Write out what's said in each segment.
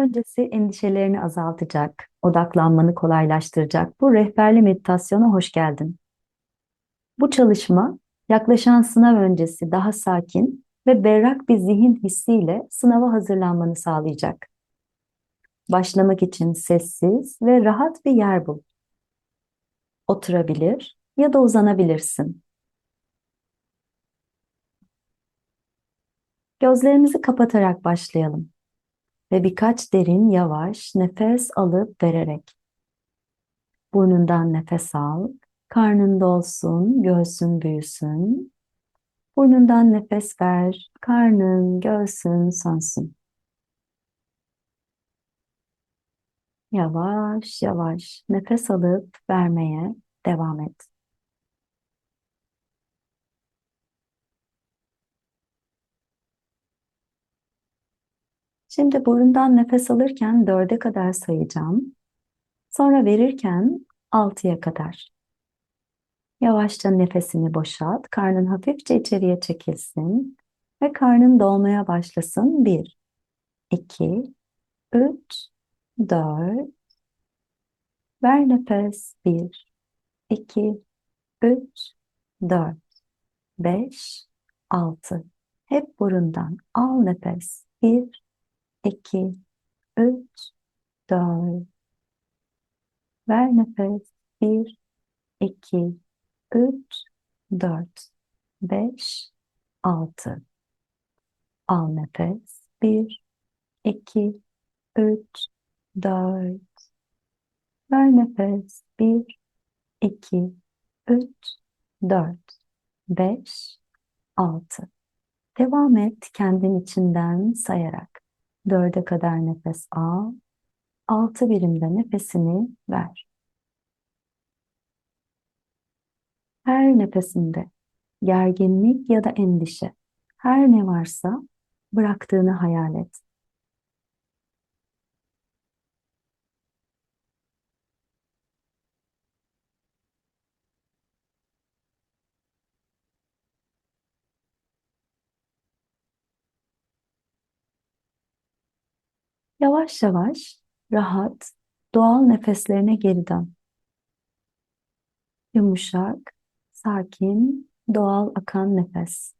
öncesi endişelerini azaltacak, odaklanmanı kolaylaştıracak bu rehberli meditasyona hoş geldin. Bu çalışma yaklaşan sınav öncesi daha sakin ve berrak bir zihin hissiyle sınava hazırlanmanı sağlayacak. Başlamak için sessiz ve rahat bir yer bul. Oturabilir ya da uzanabilirsin. Gözlerimizi kapatarak başlayalım ve birkaç derin yavaş nefes alıp vererek. Burnundan nefes al, karnın dolsun, göğsün büyüsün. Burnundan nefes ver, karnın, göğsün sönsün. Yavaş yavaş nefes alıp vermeye devam et. Şimdi burundan nefes alırken dörde kadar sayacağım. Sonra verirken altıya kadar. Yavaşça nefesini boşalt. Karnın hafifçe içeriye çekilsin. Ve karnın dolmaya başlasın. Bir, iki, üç, dört. Ver nefes. Bir, iki, üç, dört, beş, altı. Hep burundan al nefes. Bir, 2, 3, 4. Ver nefes. 1, 2, 3, 4, 5, 6. Al nefes. 1, 2, 3, 4. Ver nefes. 1, 2, 3, 4, 5, 6. Devam et kendin içinden sayarak. Dörde kadar nefes al. Altı birimde nefesini ver. Her nefesinde gerginlik ya da endişe, her ne varsa bıraktığını hayal et. Yavaş yavaş, rahat, doğal nefeslerine geri dön. Yumuşak, sakin, doğal akan nefes.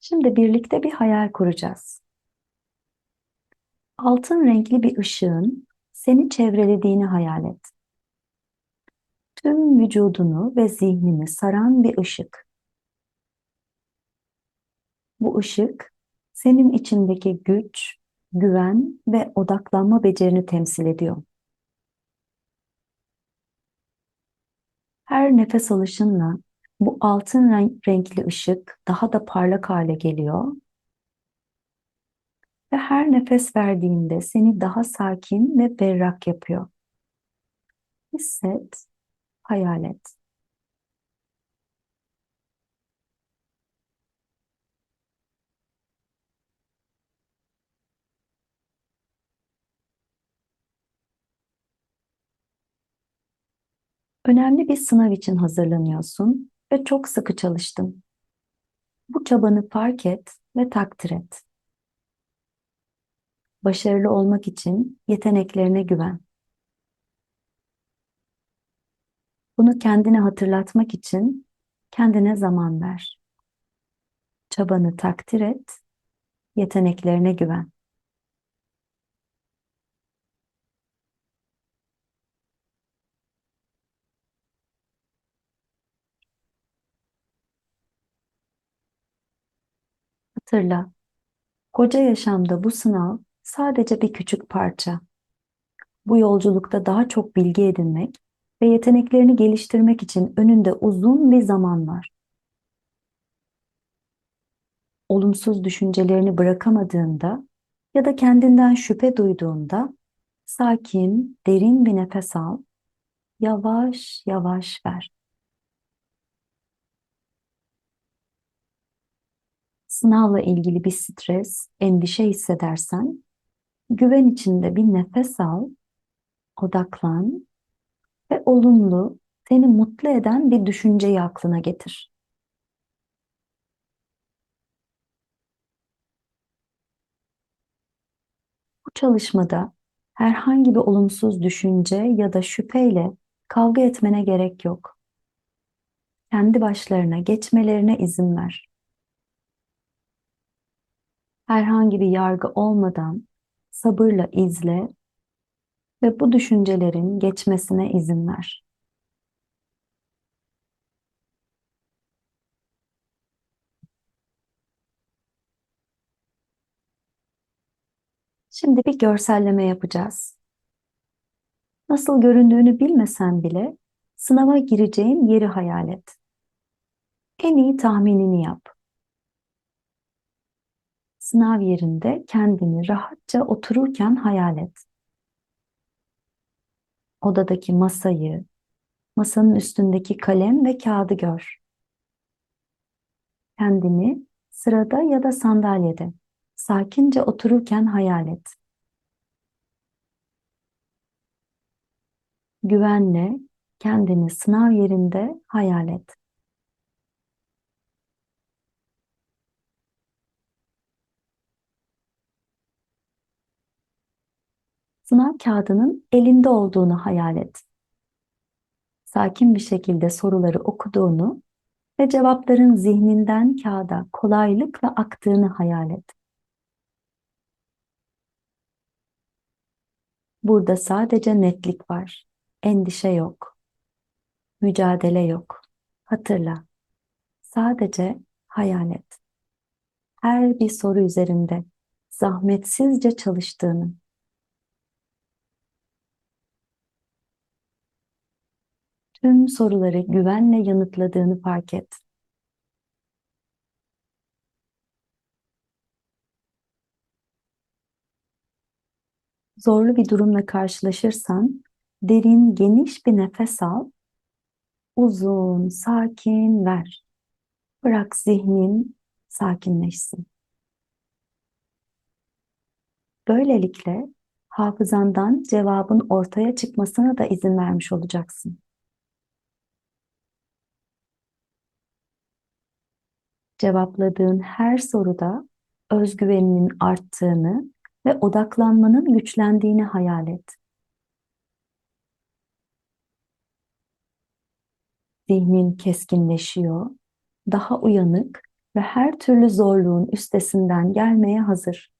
Şimdi birlikte bir hayal kuracağız. Altın renkli bir ışığın seni çevrelediğini hayal et tüm vücudunu ve zihnini saran bir ışık. Bu ışık senin içindeki güç, güven ve odaklanma becerini temsil ediyor. Her nefes alışınla bu altın renkli ışık daha da parlak hale geliyor ve her nefes verdiğinde seni daha sakin ve berrak yapıyor. Hisset hayal et. Önemli bir sınav için hazırlanıyorsun ve çok sıkı çalıştın. Bu çabanı fark et ve takdir et. Başarılı olmak için yeteneklerine güven. Bunu kendine hatırlatmak için kendine zaman ver. Çabanı takdir et, yeteneklerine güven. Hatırla, koca yaşamda bu sınav sadece bir küçük parça. Bu yolculukta daha çok bilgi edinmek ve yeteneklerini geliştirmek için önünde uzun bir zaman var. Olumsuz düşüncelerini bırakamadığında ya da kendinden şüphe duyduğunda sakin, derin bir nefes al. Yavaş yavaş ver. Sınavla ilgili bir stres, endişe hissedersen güven içinde bir nefes al, odaklan ve olumlu, seni mutlu eden bir düşünceyi aklına getir. Bu çalışmada herhangi bir olumsuz düşünce ya da şüpheyle kavga etmene gerek yok. Kendi başlarına geçmelerine izin ver. Herhangi bir yargı olmadan sabırla izle ve bu düşüncelerin geçmesine izin ver. Şimdi bir görselleme yapacağız. Nasıl göründüğünü bilmesen bile sınava gireceğin yeri hayal et. En iyi tahminini yap. Sınav yerinde kendini rahatça otururken hayal et. Odadaki masayı, masanın üstündeki kalem ve kağıdı gör. Kendini sırada ya da sandalyede sakince otururken hayal et. Güvenle kendini sınav yerinde hayal et. Sınav kağıdının elinde olduğunu hayal et. Sakin bir şekilde soruları okuduğunu ve cevapların zihninden kağıda kolaylıkla aktığını hayal et. Burada sadece netlik var. Endişe yok. Mücadele yok. Hatırla. Sadece hayal et. Her bir soru üzerinde zahmetsizce çalıştığını. Tüm soruları güvenle yanıtladığını fark et. zorlu bir durumla karşılaşırsan derin, geniş bir nefes al. Uzun, sakin ver. Bırak zihnin sakinleşsin. Böylelikle hafızandan cevabın ortaya çıkmasına da izin vermiş olacaksın. Cevapladığın her soruda özgüveninin arttığını ve odaklanmanın güçlendiğini hayal et. Zihnin keskinleşiyor, daha uyanık ve her türlü zorluğun üstesinden gelmeye hazır.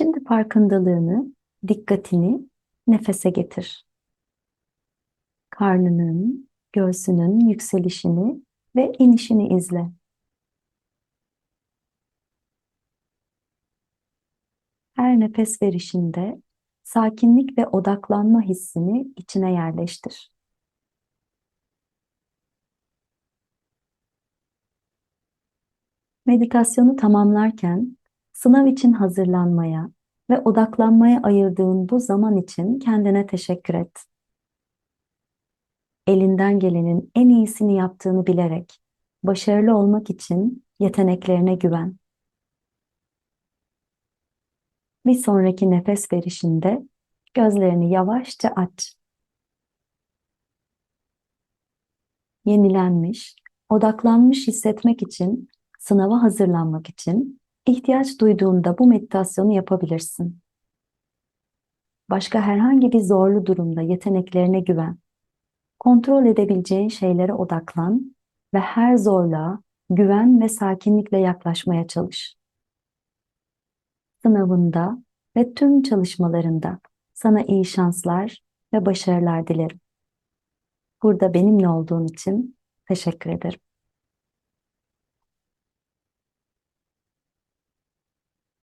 Şimdi farkındalığını, dikkatini nefese getir karnının, göğsünün yükselişini ve inişini izle. Her nefes verişinde sakinlik ve odaklanma hissini içine yerleştir. Meditasyonu tamamlarken sınav için hazırlanmaya ve odaklanmaya ayırdığın bu zaman için kendine teşekkür et elinden gelenin en iyisini yaptığını bilerek başarılı olmak için yeteneklerine güven. Bir sonraki nefes verişinde gözlerini yavaşça aç. Yenilenmiş, odaklanmış hissetmek için, sınava hazırlanmak için ihtiyaç duyduğunda bu meditasyonu yapabilirsin. Başka herhangi bir zorlu durumda yeteneklerine güven. Kontrol edebileceğin şeylere odaklan ve her zorluğa güven ve sakinlikle yaklaşmaya çalış. Sınavında ve tüm çalışmalarında sana iyi şanslar ve başarılar dilerim. Burada benimle olduğun için teşekkür ederim.